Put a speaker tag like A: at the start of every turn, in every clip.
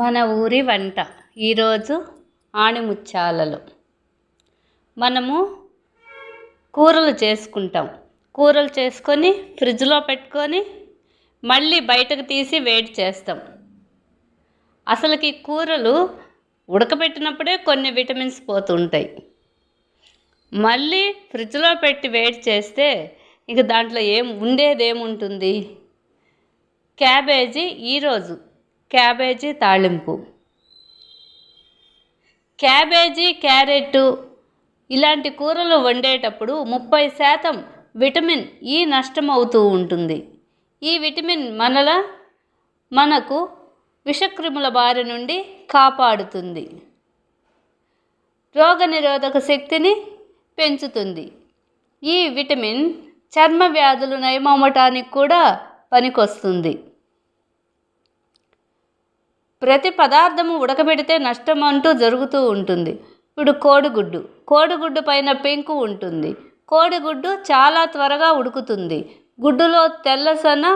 A: మన ఊరి వంట ఈరోజు ఆణిముత్యాలలు మనము కూరలు చేసుకుంటాం. కూరలు చేసుకొని ఫ్రిడ్జ్లో పెట్టుకొని మళ్ళీ బయటకు తీసి వేడి చేస్తాం. అసలుకి కూరలు ఉడకబెట్టినప్పుడే కొన్ని విటమిన్స్ పోతుంటాయి. మళ్ళీ ఫ్రిడ్జ్లో పెట్టి వేడి చేస్తే ఇక దాంట్లో ఏం ఉండేది ఏముంటుంది? క్యాబేజీ ఈరోజు క్యాబేజీ తాళింపు. క్యాబేజీ క్యారెట్ ఇలాంటి కూరలు వండేటప్పుడు ముప్పై శాతం విటమిన్ ఈ నష్టం అవుతూ ఉంటుంది. ఈ విటమిన్ మనల మనకు విషక్రిముల బారి నుండి కాపాడుతుంది. రోగనిరోధక శక్తిని పెంచుతుంది. ఈ విటమిన్ చర్మ వ్యాధులు నయమవటానికి కూడా పనికొస్తుంది. ప్రతి పదార్థము ఉడకబెడితే నష్టం అంటూ జరుగుతూ ఉంటుంది. ఇప్పుడు కోడిగుడ్డు. కోడిగుడ్డు పైన పెంకు ఉంటుంది. కోడిగుడ్డు చాలా త్వరగా ఉడుకుతుంది. గుడ్డులో తెల్లసన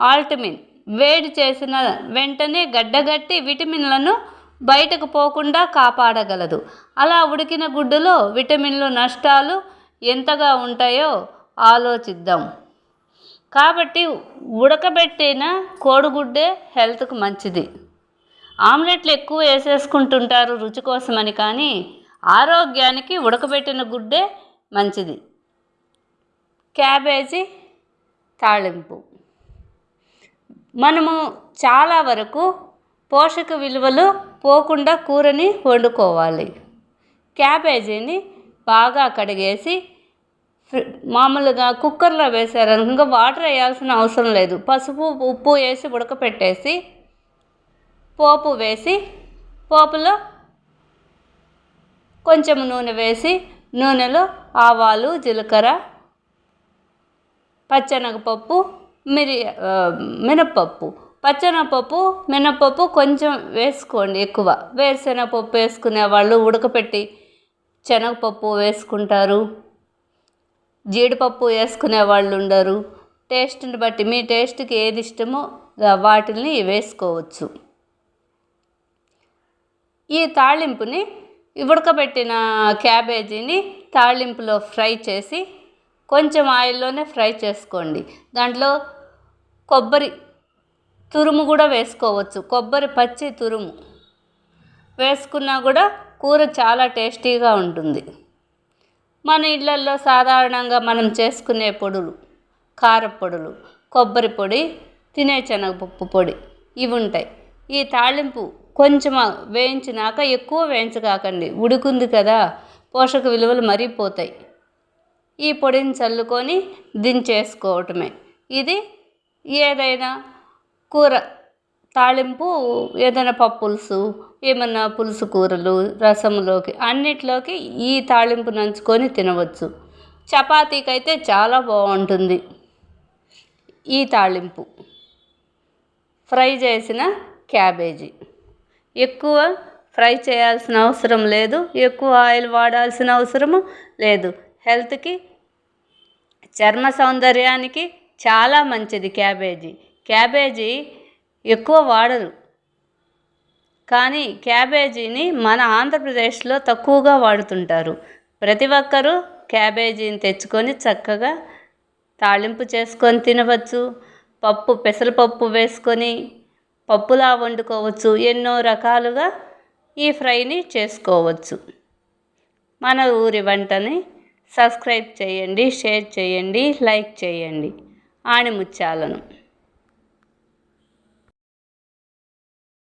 A: ఆల్టమిన్ వేడి చేసిన వెంటనే గడ్డగట్టి విటమిన్లను బయటకు పోకుండా కాపాడగలదు. అలా ఉడికిన గుడ్డులో విటమిన్లు నష్టాలు ఎంతగా ఉంటాయో ఆలోచిద్దాం. కాబట్టి ఉడకబెట్టిన కోడిగుడ్డే హెల్త్కు మంచిది. ఆమ్లెట్లు ఎక్కువ వేసేసుకుంటుంటారు రుచి కోసమని కానీ ఆరోగ్యానికి ఉడకబెట్టిన గుడ్డే మంచిది. క్యాబేజీ తాళింపు. మనము చాలా వరకు పోషక విలువలు పోకుండా కూరని వండుకోవాలి. క్యాబేజీని బాగా కడిగేసి మామూలుగా కుక్కర్లో వేసారనుకో వాటర్ వేయాల్సిన అవసరం లేదు. పసుపు ఉప్పు వేసి ఉడకపెట్టేసి పోపు వేసి పోపులో కొంచెం నూనె వేసి నూనెలో ఆవాలు జీలకర్ర పచ్చెనగపప్పు మిరి మినప్పప్పు. పచ్చెనగపప్పు మినపప్పు కొంచెం వేసుకోండి ఎక్కువ. వేరుశెనగపప్పు వేసుకునే వాళ్ళు ఉడకపెట్టి శనగపప్పు వేసుకుంటారు. జీడిపప్పు వేసుకునే వాళ్ళు ఉండరు. టేస్ట్ని బట్టి మీ టేస్ట్కి ఏది ఇష్టమో వాటిని వేసుకోవచ్చు. ఈ తాళింపుని ఉడకబెట్టిన క్యాబేజీని తాళింపులో ఫ్రై చేసి కొంచెం ఆయిల్లోనే ఫ్రై చేసుకోండి. దాంట్లో కొబ్బరి తురుము కూడా వేసుకోవచ్చు. కొబ్బరి పచ్చి తురుము వేసుకున్నా కూడా కూర చాలా టేస్టీగా ఉంటుంది. మన ఇళ్ళల్లో సాధారణంగా మనం చేసుకునే పొడులు కారపొడులు కొబ్బరి పొడి తినే శనగపప్పు పొడి ఇవి ఉంటాయి. ఈ తాళింపు కొంచెం వేయించినాక ఎక్కువ వేయించకాకండి ఉడుకుంది కదా పోషక విలువలు మరిపోతాయి ఈ పొడిని చల్లుకొని దించేసుకోవటమే. ఇది ఏదైనా కూర తాళింపు ఏదైనా పప్పులుసు ఏమన్నా పులుసు కూరలు రసంలోకి అన్నిట్లోకి ఈ తాళింపు నంచుకొని తినవచ్చు. చపాతీకి అయితే చాలా బాగుంటుంది ఈ తాళింపు ఫ్రై చేసిన క్యాబేజీ. ఎక్కువ ఫ్రై చేయాల్సిన అవసరం లేదు. ఎక్కువ ఆయిల్ వాడాల్సిన అవసరము లేదు. హెల్త్కి చర్మ సౌందర్యానికి చాలా మంచిది క్యాబేజీ. క్యాబేజీ ఎక్కువ వాడరు. కానీ క్యాబేజీని మన ఆంధ్రప్రదేశ్లో తక్కువగా వాడుతుంటారు. ప్రతి ఒక్కరూ క్యాబేజీని తెచ్చుకొని చక్కగా తాళింపు చేసుకొని తినవచ్చు. పప్పు పెసరపప్పు వేసుకొని పప్పులా వండుకోవచ్చు. ఎన్నో రకాలుగా ఈ ఫ్రైని చేసుకోవచ్చు. మన ఊరి వంటని సబ్స్క్రైబ్ చేయండి షేర్ చేయండి లైక్ చేయండి. ఆణిముత్యాలను.